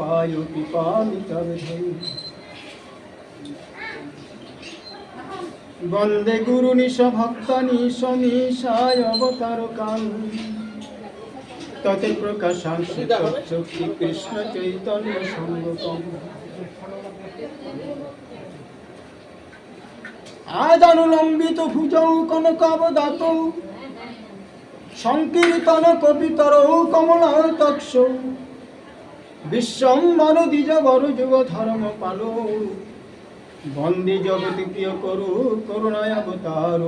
কৃপায় কৃপামি ধরি। বন্দে গুরু নিশ ভক্ত নিশ মিশায় অবতার কাল ততে প্রকাশাংশ শক্তি কৃষ্ণ চৈতন্য সঙ্গতম আদানুলম্বিত ভুজৌ কনকাবদাত সংকীর্তন কপিতর কমল তক্ষ বিশ্বম্বর দ্বিজ বর যুগ ধর্ম পালো। বন্দে জগতি প্রিয় করু? করুণায় অবতার।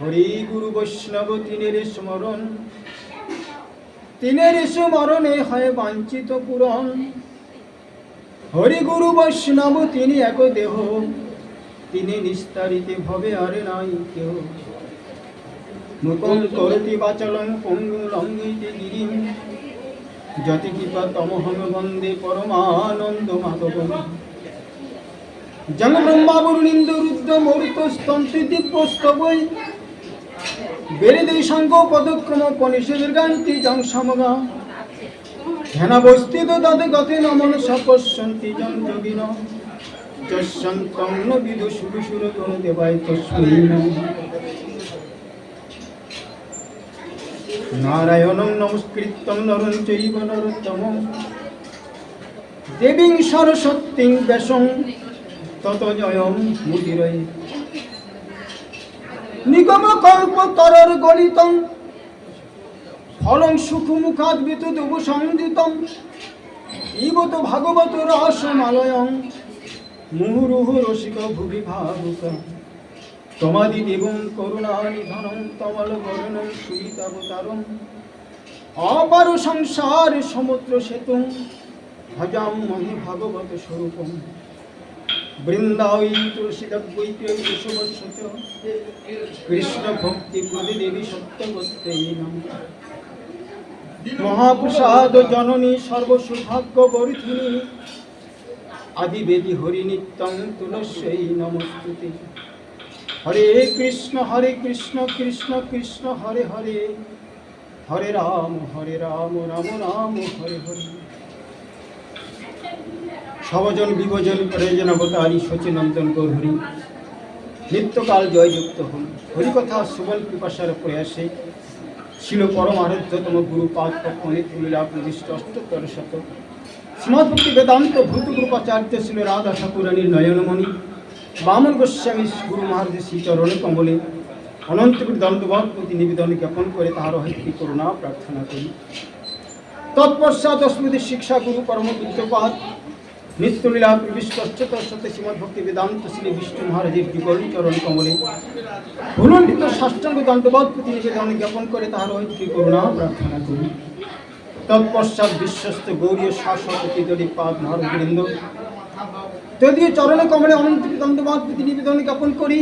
হরি গুরু বৈষ্ণব তিনের স্মরণ। তিনের স্মরণে হয় বাঞ্ছিত পূরণ। হরি গুরু বৈষ্ণব, তিনি এক দেহ। তিনি নিস্তারিতে ভবে আরে নাই কেহ। মুকুল করতি বাচলং পঙ্গু লঙ্ঘিতে গিরিম। যতি কৃপা তমহম বন্দে পরমানন্দ মাধব জং ব্রহ্মা বরুণিন্দ রুদ্র মরুত স্তন্ত্রী দিব্যস্তবৈ বেড়ে সঙ্গ পদক্রম পনিষেদের গান্তি জং সমগা ধ্যানাবস্থিত তদে গতে নমন সপশ্যন্তি জন যোগিন যশন্তং ন বিদু সুরু সুর গুণ দেবাই তস্মৈ নমঃ নারায়ণং নমস্কৃত্যং নরং চৈব নরোত্তম। দেবীং সরস্বতীং ব্যাসং তত জয়ং মুদিরয় নিগম কল্প তরর গলিতং, ফলং সুখ মুখাদ্বিত দেব সংযুতম ইবত ভাগবত রহস্যমালয়ং মুহুরুহু রসিক ভুবি ভাবুক তোমাদি দেবং করুণা নিধনং তমল বরণং সুবিতাবতারং অপার সংসার সমুদ্র সেতুং ভজাম মহি ভাগবত স্বরূপম। বৃন্দাবৈ তুলসীদব্বৈ কেশবস্য কৃষ্ণ ভক্তি প্রদি দেবী সত্যবত্যৈ মহাপ্রসাদ জননী সর্বসৌভাগ্য বরিধিনী আদিবেদী হরি নিত্যং তুলস্যৈ নমস্তুতে। হরে কৃষ্ণ হরে কৃষ্ণ কৃষ্ণ কৃষ্ণ, হরে হরে। হরে রাম হরে রাম রাম রাম, হরে হরে। সবজন বিভজন প্রয়োজন অবতারী শচীনন্দন গৌরহরি নিত্যকাল জয়যুক্ত হন। হরিকথা সুবল পিপাসার প্রয়াসে ছিল পরম আরাধ্যতম গুরু তুলিলা প্রতিষ্ঠ অষ্টোত্তর শত। শ্রীমদ্ভক্তি বেদান্ত ভূতগ্রুপাচার্য ছিল রাধা ঠাকুরানীর নয়নমণি। বামন গোস্বামী গুরু মহারাজ শ্রীচরণ কমলে। অনন্তপুর দণ্ডবাদ প্রতি নিবেদন জ্ঞাপন করে তাহার হইতে করুণা প্রার্থনা করি। তৎপশ্চাৎ অস্মৃতি শিক্ষা গুরু পরম বিদ্যপাত। নিত্যলীলা প্রবিষ্ট অষ্টোত্তর সত্যে শ্রীমদ্ভক্তি বেদান্ত শ্রী বিষ্ণু মহারাজের যুগল চরণ কমলে। ভুলণ্ডিত সাষ্টাঙ্গ দণ্ডবাদ প্রতি নিবেদন জ্ঞাপন করে তাহার হইতে করুণা প্রার্থনা করি। তৎপশ্চাৎ বিশ্বস্ত গৌরীয় শাসক অতীতরী পাদ মহারবৃন্দ যদিও চরণে কমলে অনন্ত দণ্ডবাদ নিবেদন জ্ঞাপন করি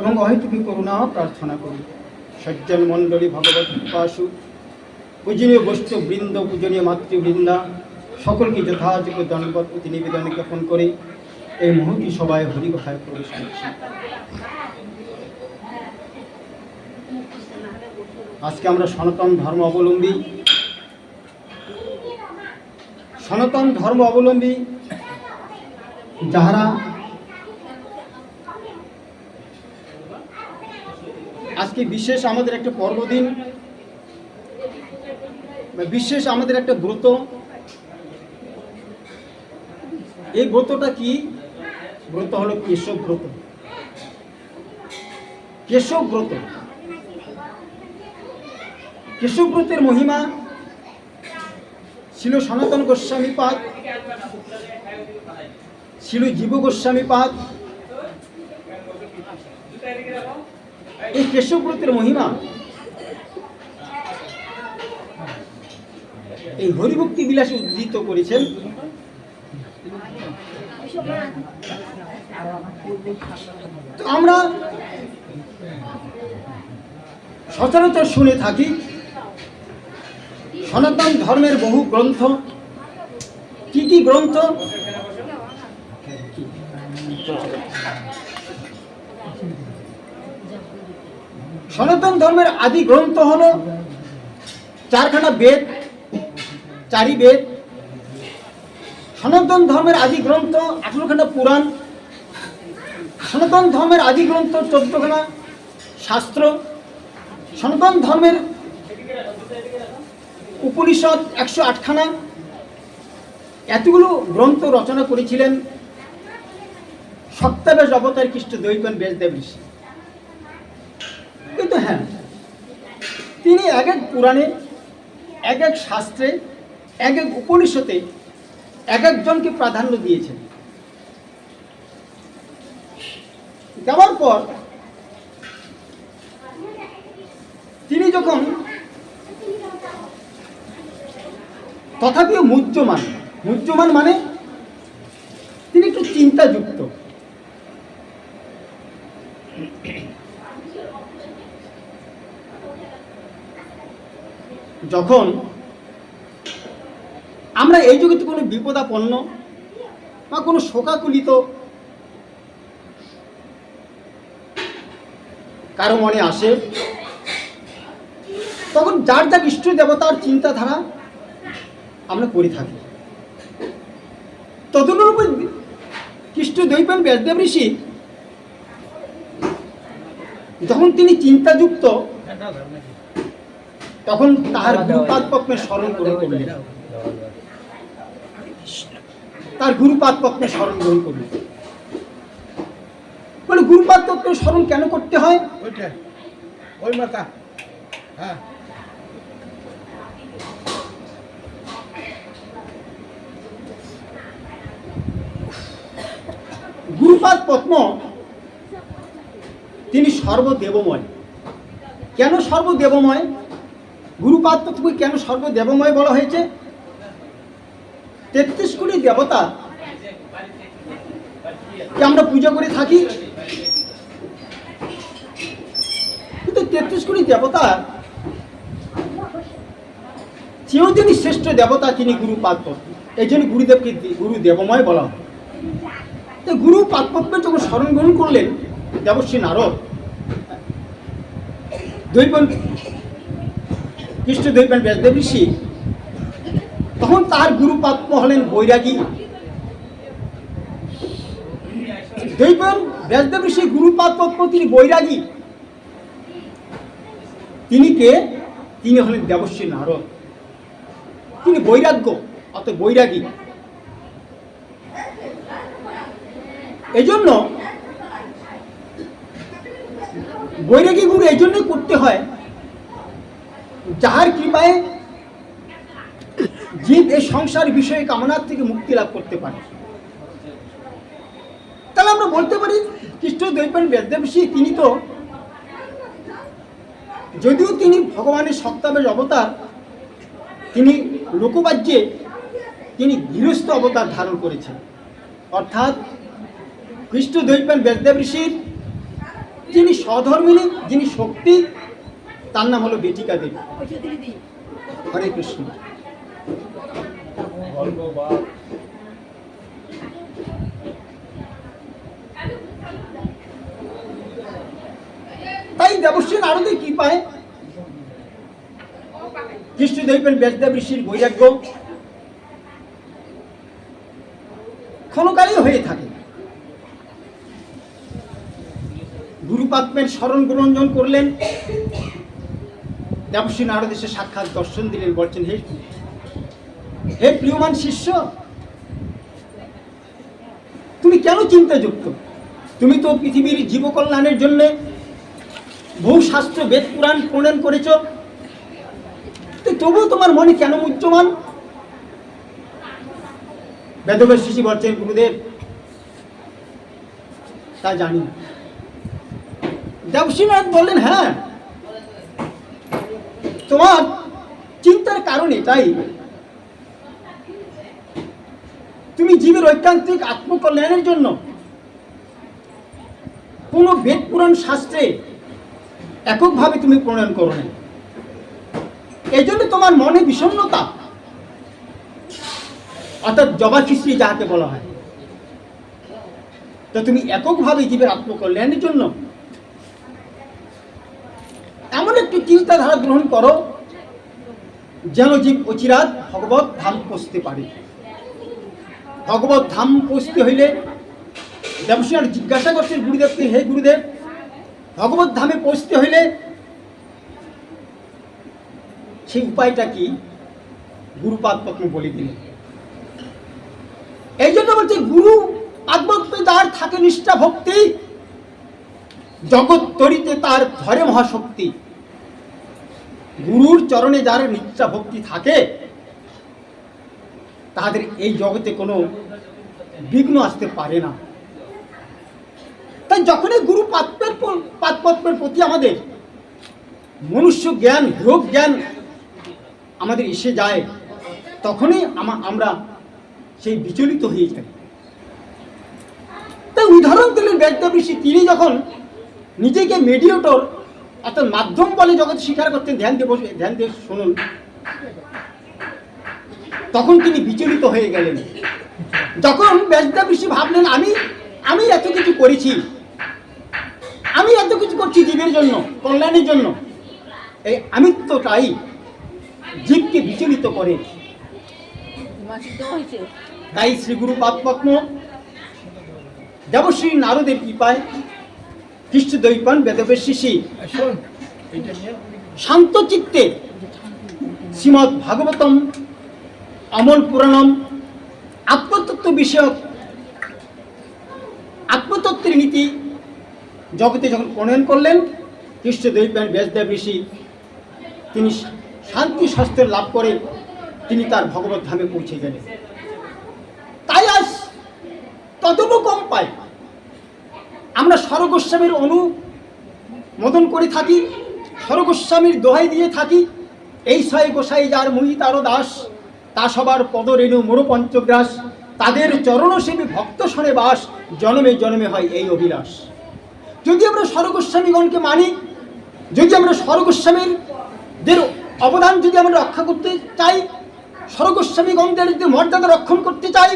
এবং অহেতুকি করুণা প্রার্থনা করি। সজ্জন মণ্ডলী ভগবত কৃপাসু, পূজনীয় বস্তু বৃন্দ, পূজনীয় মাতৃবৃন্দা, সকলকে যথাযোগ্য দণ্ডবাদ প্রতি নিবেদন জ্ঞাপন করে। এই মহতি সবাই হরিকথায় প্রবেশ করছি। আজকে আমরা সনাতন ধর্ম অবলম্বী, সনাতন ধর্ম অবলম্বী যাহারা আজকে বিশেষ আমাদের একটা পর্বদিন, বিশেষ আমাদের একটা ব্রত। এই ব্রতটা কি? ব্রত হলো কেশব ব্রত। কেশব ব্রত। কেশব ব্রতের মহিমা ছিল সনাতন গোস্বামী পাদ। ছিল জীব গোস্বামী পাদ। এই কেশবব্রতের মহিমা। এই হরিভক্তি বিলাসে উদ্ধৃত করেছেন। আমরা সচরাচর শুনে থাকি, সনাতন ধর্মের বহু গ্রন্থ, কি কি গ্রন্থ? সনাতন ধর্মের আদি গ্রন্থ হল চারখানা বেদ, চারি বেদ। সনাতন ধর্মের আদি গ্রন্থ আঠেরোখানা পুরাণ। সনাতন ধর্মের আদি গ্রন্থ চোদ্দখানা শাস্ত্র। সনাতন ধর্মের উপনিষদ একশো আটখানা। এতগুলো গ্রন্থ রচনা করেছিলেন সপ্তাবেশ অবতার খ্রিস্ট দৈপন বেশদেব ঋষি কিন্তু হ্যাঁ তিনি এক এক পুরাণে, এক এক শাস্ত্রে, এক এক উপনিষদে এক একজনকে প্রাধান্য দিয়েছেন। দেওয়ার পর তিনি যখন তথাপিও মুহ্যমান মুহ্যমান মানে তিনি একটু চিন্তাযুক্ত। যখন আমরা এই জগতে কোনো বিপদাপন্ন বা কোনো শোকাকুলিত কারও মনে আসে, তখন যার যার ইষ্ট দেবতার চিন্তাধারা আমরা করে থাকি। তদনুরূপ খ্রিস্ট দৈপান ব্যাসদেব ঋষি যখন তিনি চিন্তাযুক্ত তখন তাহার গুরুপাদ পদ্মের স্মরণ গ্রহণ করলেন তার গুরুপাদ পদ্মের স্মরণ গ্রহণ করলেন বলে গুরুপাদ পদ্মের স্মরণ কেন করতে হয়? ওই মাথা। হ্যাঁ। গুরুপাদ পদ্ম তিনি সর্বদেবময়। কেন সর্বদেবময়? গুরুপাদ পদ্মকে কেন সর্বদেবময় বলা হয়েছে? তেত্রিশ কোটি দেবতা আমরা পূজা করে থাকি? কিন্তু তেত্রিশ কোটি দেবতা চেয়েও যিনি শ্রেষ্ঠ দেবতা তিনি পদ্ম এই জন্য গুরুদেবকে গুরু দেবময় বলা হয় তো গুরু পাদপদ্মে যখন স্মরণ গ্রহণ করলেন, দেবশ্রী নারদ দৈপন কৃষ্ণ দৈপন ব্যাসদেব ঋষি। তখন তার গুরু পাত্ম হলেন বৈরাগী। দৈপন ব্যাসদেব ঋষি গুরু পাত্ম তিনি বৈরাগী। তিনি কে? তিনি হলেন দেবশ্রী নারদ। তিনি বৈরাগ্য অত বৈরাগী। এই জন্য বৈরাগী গুরু এই জন্যই করতে হয় যাহার কৃপায় জীব এই সংসার বিষয়ে কামনার থেকে মুক্তি লাভ করতে পারে। তাহলে আমরা বলতে পারি, কৃষ্ণ দৈপান বেদদেবসী তিনি তো যদিও তিনি ভগবানের সপ্তাবের অবতার, তিনি লোকবাজ্যে তিনি গৃহস্থ অবতার ধারণ করেছেন। অর্থাৎ কৃষ্ণ দৈপান বেদদেব ঋষির যিনি স্বধর্মিনী, যিনি শক্তি তার নাম হলো বেটিকা দেবী। হরে কৃষ্ণ। তাই দেবশ্রী নারদের কি পায়? কৃষ্ণ দেখবেন বেদদেব ঋষির বৈরাগ্য। ক্ষণকালেই হয়ে থাকে। গুরুপাত্মের স্মরণ গ্রহণ করলেন। দেবশ্রী নারদ এসে সাক্ষাৎ দর্শন দিলেন, বলছেন, হে হে প্রিয়মান শিষ্য, তুমি কেন চিন্তাযুক্ত? তুমি তো পৃথিবীর জীবকল্যাণের জন্য বহু শাস্ত্র বেদ, পুরাণ প্রণয়ন করেছ। তো তবুও তোমার মনে কেন উচ্চমান বেদবের শিশি বলছেন, গুরুদেব, তা জানি দেবশ্রীনাথ বললেন হ্যাঁ তোমার চিন্তার কারণ এটাই। তুমি জীবের ঐকান্তিক আত্মকল্যাণের জন্য কোনো বেদ পুরাণ শাস্ত্রে এককভাবে তুমি প্রণয়ন করো না এই জন্য তোমার মনে বিষণ্ণতা। অর্থাৎ জবা খিস্ত্রি যাহাকে বলা হয়। তো তুমি এককভাবে জীবের আত্মকল্যাণের জন্য এমন একটি চিন্তাধারা গ্রহণ করো যেন জীব অচিরাত ভগবত ধাম পৌঁছতে পারে। ভগবত ধাম পৌঁছতে হইলে দেবসিনার জিজ্ঞাসা করছেন গুরুদেবকে হে গুরুদেব, ভগবত ধামে পৌঁছতে হইলে সেই উপায়টা কি? গুরুপাদ পত্ন বলে দিলেন এই জন্য বলছে, গুরু আত্মত্বে যার থাকে নিষ্ঠা ভক্তি জগৎ তরিতে তার ধরে মহাশক্তি। গুরুর চরণে যার নিষ্ঠা ভক্তি থাকে, তাদের এই জগতে কোনো বিঘ্ন আসতে পারে না। তাই যখনই গুরু পাত্রের পাতপত্রের প্রতি আমাদের মনুষ্য জ্ঞান, রোগ জ্ঞান আমাদের এসে যায়, তখনই আমা- আমরা সেই বিচলিত হয়ে যাই। তাই উদাহরণ দিলেন বেদ্যাবৃষি তিনি যখন নিজেকে মেডিয়েটর অর্থাৎ মাধ্যম বলে জগৎ স্বীকার করতেন। ধ্যান দিয়ে বসে ধ্যান দিয়ে শুনুন। তখন তিনি বিচলিত হয়ে গেলেন। যখন বেদ্যাবৃষি ভাবলেন, আমি আমি এত কিছু করেছি। আমি এত কিছু করছি জীবের জন্য, কল্যাণের জন্য। এই আমিত্বটাই জীবকে বিচলিত করে। তাই শ্রী গুরু পাদপদ্ম দেবশ্রী নারদের কৃপায় খ্রিস্ট দৈপান বেদবের শিশি। শান্ত চিত্তে শ্রীমৎ ভাগবতম অমল পুরাণম আত্মতত্ত্ব বিষয়ক আত্মতত্ত্বের নীতি জগতে যখন প্রণয়ন করলেন খ্রিস্ট দৈপায়ন ব্যাসদেব ঋষি তিনি শান্তি স্বাস্থ্য লাভ করে তিনি তার ভগবত ধামে পৌঁছে গেলেন। তাই আজ ততটুকু আমরা স্বরগোস্বামীর অনুমোদন করে থাকি, স্বরগোস্বামীর দোহাই দিয়ে থাকি। এই ছয় গোসাই যার মুহি তারও দাস, তা সবার পদরেণু মোর পঞ্চগ্রাস তাদের চরণসেবী ভক্ত সনে বাস, জনমে জনমে হয় এই অভিলাষ। যদি আমরা স্বরগোস্বামীগণকে মানি, যদি আমরা স্বরগোস্বামীর দের অবদান যদি আমরা রক্ষা করতে চাই, স্বরগোস্বামীগণদের যদি মর্যাদা রক্ষণ করতে চাই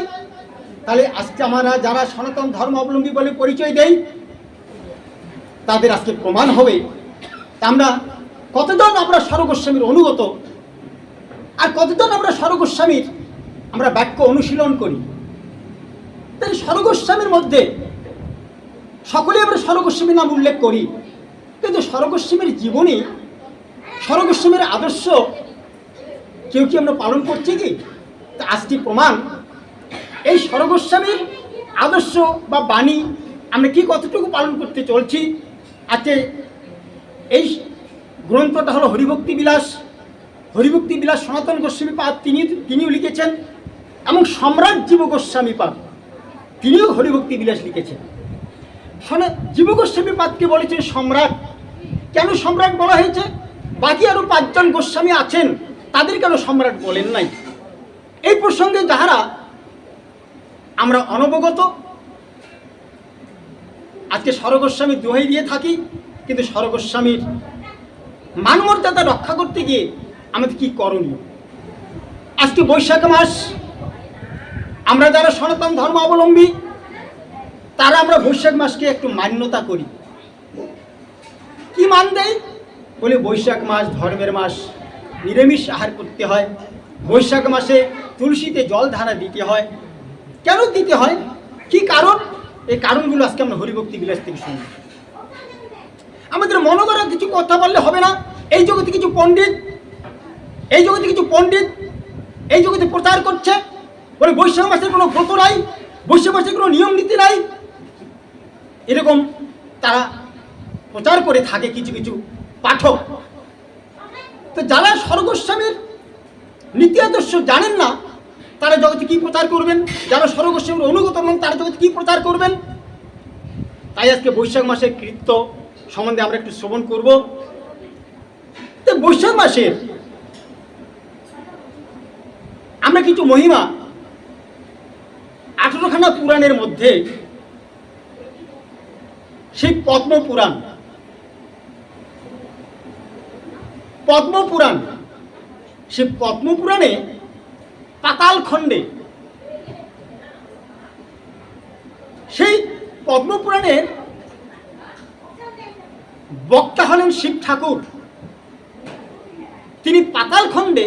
তাহলে আজকে আমরা যারা সনাতন ধর্ম অবলম্বী বলে পরিচয় দেই, তাদের আজকে প্রমাণ হবে। আমরা কতজন আমরা স্বরগোস্বামীর অনুগত? আর কতজন আমরা স্বরগোস্বামীর আমরা বাক্য অনুশীলন করি? তাই স্বরগোস্বামীর মধ্যে সকলে আমরা স্বরগোস্বামীর নাম উল্লেখ করি। কিন্তু স্বরগোস্বামীর জীবনী, স্বরগোস্বামীর আদর্শ কেউ কি আমরা পালন করছি কি? আজকে প্রমাণ এই স্বরগোস্বামীর আদর্শ বা বাণী আমরা কি কতটুকু পালন করতে চলছি? আজকে এই গ্রন্থটা হলো হরিভক্তি বিলাস। হরিভক্তি বিলাস সনাতন গোস্বামী পাদ তিনি, তিনিও লিখেছেন এবং সম্রাট জীব গোস্বামী পাদ তিনিও হরিভক্তি বিলাস লিখেছেন। জীব গোস্বামী পাদকে বলেছেন সম্রাট। কেন সম্রাট বলা হয়েছে? বাকি আরও পাঁচজন গোস্বামী আছেন, তাদের কেন সম্রাট বলেন নাই? এই প্রসঙ্গে যাহারা আমরা অনবগত। আজকে স্বরগোস্বামীর দোহাই দিয়ে থাকি, কিন্তু স্বরগোস্বামীর মানমর্যাদা রক্ষা করতে গিয়ে আমাদের কি করণীয়? আজকে বৈশাখ মাস, আমরা যারা সনাতন ধর্ম অবলম্বী, তারা আমরা বৈশাখ মাসকে একটু মান্যতা করি। কি মান দেয়? বলে বৈশাখ মাস ধর্মের মাস, নিরামিষ আহার করতে হয়। বৈশাখ মাসে তুলসীতে জল ধারা দিতে হয়। কেন দিতে হয়? কি কারণ? এই কারণগুলো আজকে আমরা হরিভক্তি বিলাস থেকে শুনি আমাদের মনে কিছু কথা বললে হবে না। এই জগতে কিছু পণ্ডিত, এই জগতে কিছু পণ্ডিত, এই জগতে প্রচার করছে। বলে বৈশাখ মাসের কোনো ব্রত নাই বৈশাখ মাসের কোনো নিয়ম নীতি নাই। এরকম তারা প্রচার করে থাকে কিছু কিছু পাঠক। তো যারা স্বর্গস্বামীর নীতি আদর্শ জানেন না তারা জগতে কি প্রচার করবেন? যারা স্বর্গস্বামীর অনুগত নন তারা জগতে কি প্রচার করবেন? তাই আজকে বৈশাখ মাসের কৃত্য সম্বন্ধে আমরা একটু শ্রবণ করব। বৈশাখ মাসের আমরা কিছু মহিমা আঠারোখানা পুরাণের মধ্যে সেই পদ্ম পুরাণ পদ্ম পুরাণ সে পদ্ম পুরাণে পাতাল খণ্ডে। সেই পদ্ম পুরাণের বক্তা হলেন শিব ঠাকুর। তিনি পাতাল খণ্ডে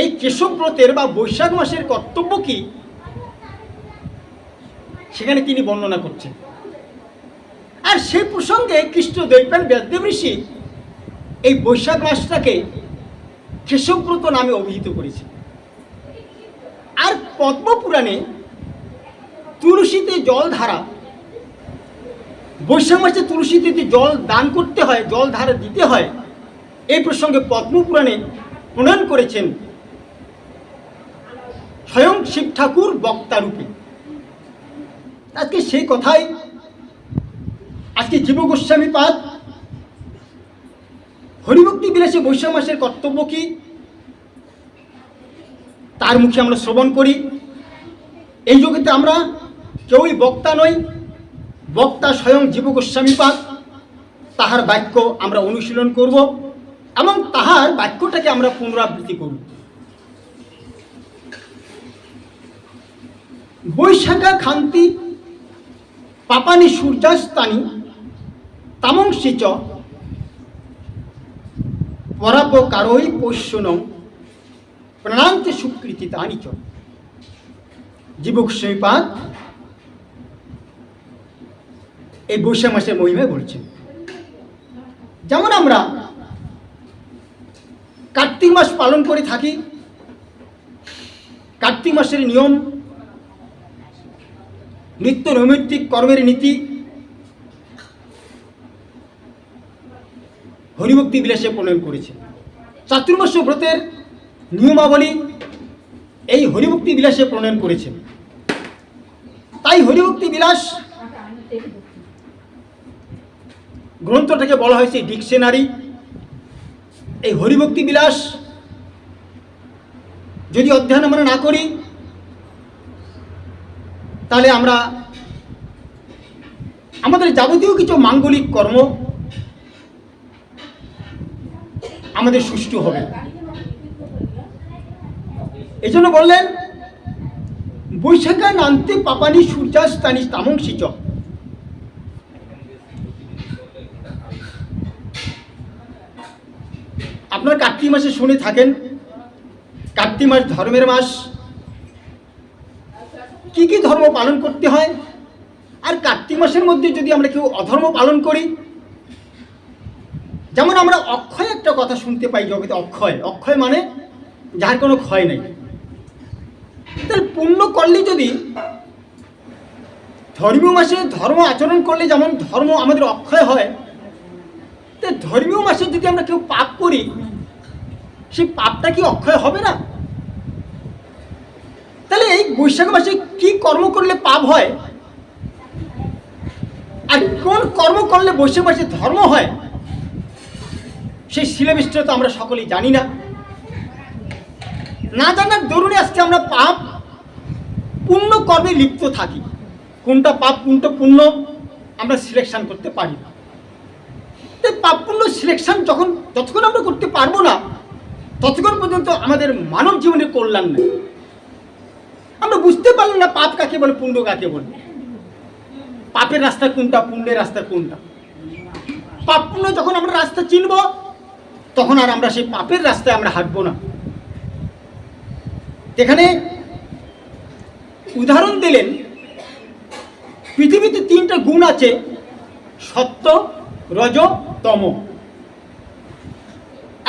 এই কেশবব্রতের বা বৈশাখ মাসের কর্তব্য কি? সেখানে তিনি বর্ণনা করছেন। আর সেই প্রসঙ্গে কৃষ্ণ দৈপান ব্যাসদেব ঋষি এই বৈশাখ মাসটাকে কেশবব্রত নামে অভিহিত করেছে আর পদ্মপুরাণে তুলসীতে জল ধারা। বৈশাখ মাসে তুলসীতে জল দান করতে হয়, জল ধারা দিতে হয় এই প্রসঙ্গে পদ্মপুরাণে প্রণয়ন করেছেন স্বয়ং শিব ঠাকুর বক্তা রূপে। আজকে সেই কথাই, আজকে জীব গোস্বামী পাদ, হরিভক্তি বিলাসে বৈশাখ মাসের কর্তব্য কি? তার মুখে আমরা শ্রবণ করি। এই জগতে আমরা কেউই বক্তা নই, বক্তা স্বয়ং জীব গোস্বামী পাদ। তাহার বাক্য আমরা অনুশীলন করব এবং তাহার বাক্যটাকে আমরা পুনরাবৃত্তি করব। বৈশাখা খান্তি, পাপানি সূর্যাস্তানি, তামংসি চ পরাপ কারই পৈশ্যনম প্রাণান্তে সুকৃতি তানি চ জীবক শ্রীপাদ এই বৈশাখ মাসের মহিমায় বলছেন। যেমন আমরা কার্তিক মাস পালন করে থাকি, কার্তিক মাসের নিয়ম, নিত্য নৈমিত্তিক কর্মের নীতি, হরিভক্তি বিলাসে প্রণয়ন করেছে। চাতুর্মাস্য ব্রতের নিয়মাবলী এই হরিভক্তি বিলাসে প্রণয়ন করেছেন। তাই হরিভক্তি বিলাস গ্রন্থটাকে বলা হয়েছে ডিকশনারি। এই হরিভক্তি বিলাস যদি অধ্যয়ন আমরা না করি, তাহলে আমরা আমাদের যাবতীয় কিছু মাঙ্গলিক কর্ম আমাদের সুষ্ঠু হবে। এই জন্য বললেন বৈশাখা নান্তে পাপানি সূর্যাস্তানি তামংসিচ আপনার কার্তিক মাসে শুনে থাকেন। কার্তিক মাস ধর্মের মাস। কি কি ধর্ম পালন করতে হয়? আর কার্তিক মাসের মধ্যে যদি আমরা কেউ অধর্ম পালন করি, যেমন আমরা অক্ষয় একটা কথা শুনতে পাই জগতে, অক্ষয়। অক্ষয় মানে যার কোনো ক্ষয় নেই। তাহলে পুণ্য করলে যদি ধর্মীয় মাসে ধর্ম আচরণ করলে যেমন ধর্ম আমাদের অক্ষয় হয়, তো ধর্মীয় মাসে যদি আমরা কেউ পাপ করি, সেই পাপটা কি অক্ষয় হবে না? তাহলে এই বৈশাখ মাসে কি কর্ম করলে পাপ হয়? আর কোন কর্ম করলে বৈশাখ মাসে ধর্ম হয়? সেই সিলেবাসটা তো আমরা সকলেই জানি না। না জানার দরুনে আজকে আমরা পাপ পুণ্য কর্মে লিপ্ত থাকি। কোনটা পাপ কোনটা পুণ্য আমরা সিলেকশন করতে পারি না। তাই পাপ পুণ্য সিলেকশন যখন যতক্ষণ আমরা করতে পারব না, ততক্ষণ পর্যন্ত আমাদের মানব জীবনে কল্যাণ নেই। আমরা বুঝতে পারলাম না পাপ কাকে বলে, পুণ্য কাকে বলে। পাপের রাস্তা কোনটা, পুণ্যের রাস্তা কোনটা। পাপ পুণ্য যখন আমরা রাস্তা চিনব, তখন আর আমরা সেই পাপের রাস্তায় আমরা হাঁটবো না। এখানে উদাহরণ দিলেন, পৃথিবীতে তিনটা গুণ আছে সত্য রজ, তম।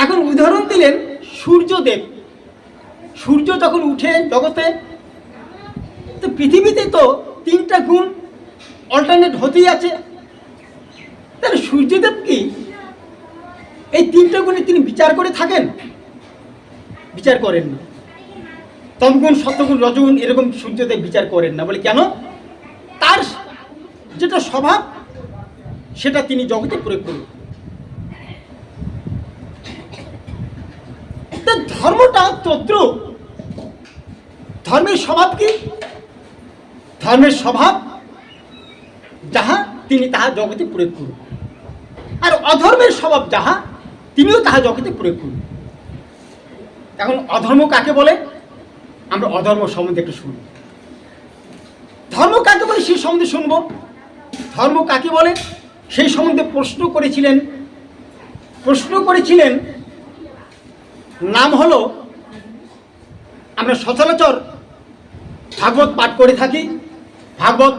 এখন উদাহরণ দিলেন সূর্যদেব। সূর্য যখন উঠে জগতে, তো পৃথিবীতে তো তিনটা গুণ অল্টারনেট হতেই আছে। তাহলে সূর্যদেব কি? এই তিনটা গুণে তিনি বিচার করে থাকেন? বিচার করেন না। তমগুণ সত্যগুণ রজগুণ এরকম সূর্যদেব বিচার করেন না। বলে কেন? তার যেটা স্বভাব, সেটা তিনি জগতে প্রয়োগ করুন। ধর্মটা তদ্র। ধর্মের স্বভাব কি? ধর্মের স্বভাব যাহা তিনি তাহা জগতে প্রয়োগ করুন। আর অধর্মের স্বভাব যাহা, তিনিও তাহা জগতে প্রয়োগ করুন। এখন অধর্ম কাকে বলে? আমরা অধর্ম সম্বন্ধে একটু শুনব ধর্ম কাকে বলে সেই সম্বন্ধে শুনব? ধর্ম কাকে বলে? সেই সম্বন্ধে প্রশ্ন করেছিলেন। প্রশ্ন করেছিলেন, নাম হলো, আমরা সচরাচর ভাগবত পাঠ করে থাকি। ভাগবত